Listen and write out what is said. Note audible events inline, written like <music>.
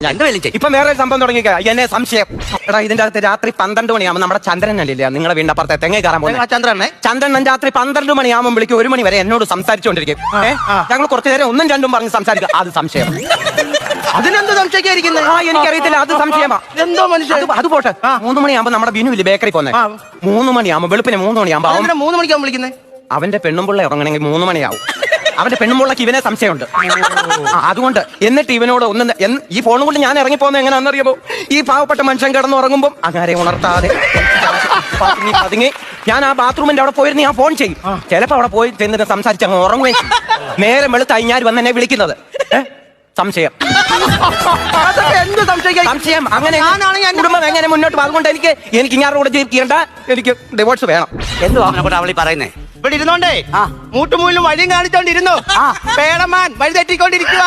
രണ്ട് വേലും ചെയ്യും? ഇപ്പൊ വേറെ ഒരു സംഭവം തുടങ്ങി എന്നെ സംശയം. എടാ ഇതിന്റെ അകത്ത് രാത്രി പന്ത്രണ്ട് മണിയാകുമ്പോൾ നമ്മുടെ ചന്ദ്രൻ അല്ലേ നിങ്ങളെ വീണ്ടപ്പുറത്തെ തെങ്ങ കയറാൻ പോകുന്നത് ചന്ദ്രനെ. ചന്ദ്രൻ രാത്രി പന്ത്രണ്ട് മണിയാകുമ്പോൾ വിളിക്കും. ഒരു മണി വരെ എന്നോട് സംസാരിച്ചുകൊണ്ടിരിക്കും. ഞങ്ങൾ കുറച്ചു നേരം ഒന്നും രണ്ടും പറഞ്ഞ് സംസാരിക്കും. അത് സംശയം. <laughs> അതിനെന്ത് സംശയിക്കായിരിക്കുന്നത് ആ എനിക്കറിയത്തില്ല. അത് സംശയമാ. എന്തോ മനുഷ്യൻ അത് പോട്ടെ. മൂന്ന് മണിയാകുമ്പോൾ നമ്മുടെ ബിനുവിൽ ബേക്കറി പോന്നെ. മൂന്ന് മണിയാകുമ്പോൾ വെളുപ്പിന് മൂന്ന് മണിയാകുമ്പോൾ മൂന്ന് മണിക്കാകുമ്പോൾ വിളിക്കുന്നത് അവന്റെ പെണ്ണുമ്പിള്ള ഇറങ്ങണമെങ്കിൽ മൂന്ന് മണിയാവും. അവന്റെ പെണ്ണുമുള്ളക്ക് ഇവനെ സംശയമുണ്ട്. ആ, അതുകൊണ്ട് എന്നിട്ട് ഇവനോട് ഒന്ന് എന്ന് ഈ ഫോണും കൊണ്ട് ഞാൻ ഇറങ്ങിപ്പോകുന്നത് എങ്ങനെയാണെന്നറിയുമോ ഈ പാവപ്പെട്ട മനുഷ്യൻ കിടന്ന് ഉറങ്ങുമ്പോൾ അങ്ങനെ ഉണർത്താതെ പതുങ്ങി പതുങ്ങി. ഞാൻ ആ ബാത്റൂമിന്റെ അവിടെ പോയിരുന്ന് ഞാൻ ഫോൺ ചെയ്യും. ചിലപ്പോ അവിടെ പോയി ചെന്നിട്ട് സംസാരിച്ച് അങ്ങ് ഉറങ്ങുകയും ചെയ്യും. നേരെ വെളുത്ത് അയ്യാർ വന്ന് എന്നെ വിളിക്കുന്നത്. ഏ? സംശയം. അതൊക്കെ എന്ത് സംശയിക്കാൻ? സംശയം. അങ്ങനെ ഞാനാണെങ്കിൽ എന്നെ- കുടുംബം എങ്ങനെ മുന്നോട്ട് പോകും അതുകൊണ്ട് എനിക്ക് എനിക്ക് ഇങ്ങനെ കൂടെ ജീവിക്കേണ്ട എനിക്ക് ഡിവോഴ്സ് വേണം. എന്തുവാ? അവനെ അവളി പറയുന്നേ. ഇവിടെ ഇരുന്നോണ്ടേ. ആ. മൂട്ടുമൂലിലും വഴിയും കാണിച്ചോണ്ടിരുന്നു. ആ. പേടമാൻ വഴി തെറ്റിക്കൊണ്ടിരിക്കുക